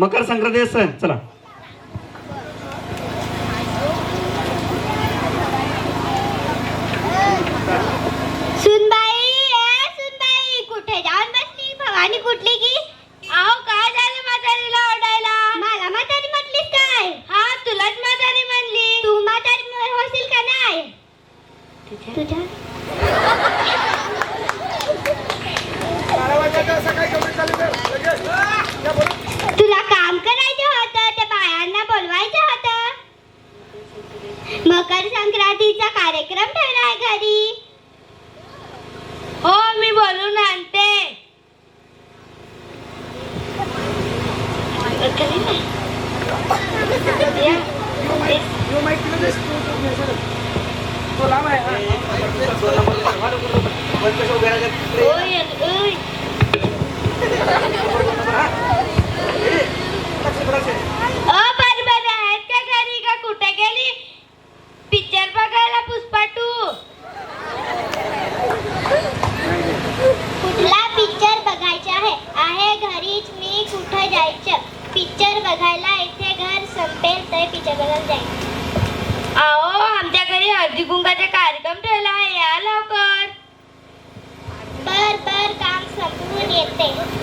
मकर संक्रांती सण चला. सुनबाई कुठे जाऊन बसली? भवानी कुठली की? म्हातारीला मला म्हातारी काय? हा तुलाच म्हातारी म्हणली. म्हातारी का नाही? तुझ्या? तुला काम करायचं होतं ते बायांना बोलवायचं होतं. मकर संक्रांतीचा कार्यक्रम ठेवलाय घरी. हो मी बोलून आणते. tem.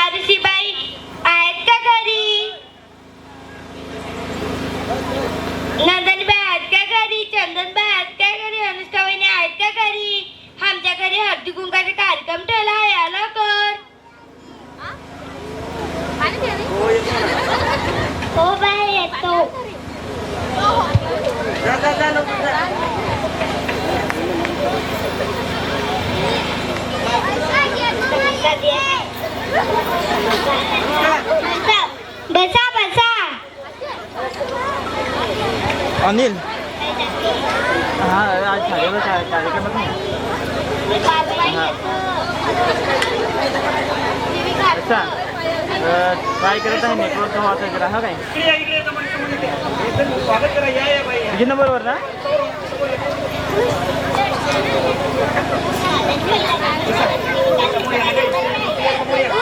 आरसीबाई आहेत का घरी? नंदनबाई आहेत का घरी? चंदनबाई आहेत का घरी? अनुष्का आहेत का घरी? आमच्या घरी हळदी कुंकाचा कार्यक्रम ठेवला आहे. आला कर. हो बाई बसा बसा अनिल हा आज झालेला कार्यक्रमात अच्छा काय करत आहे नेटवर्क वाचायचं हा काय तुझ्या नंबरवर ना Thank you.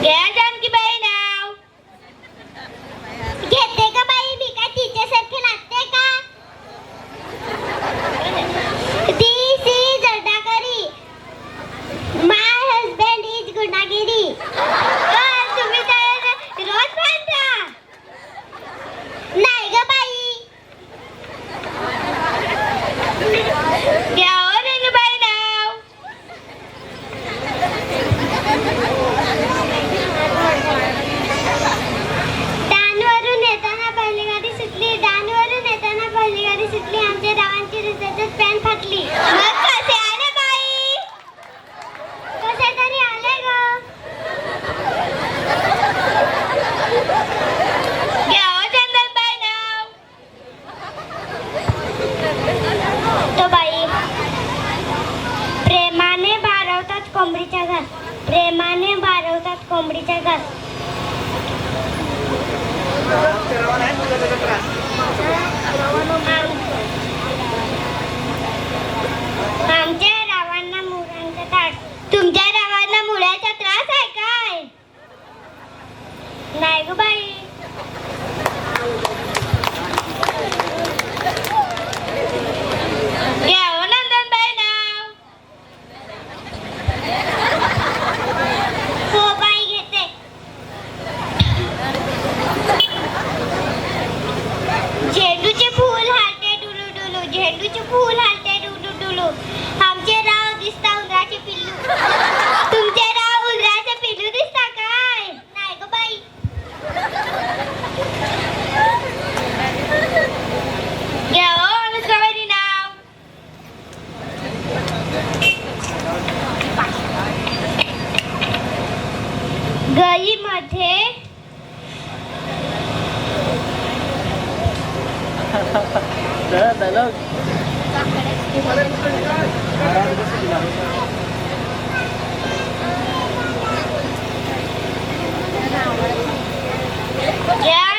Yeah. Yeah.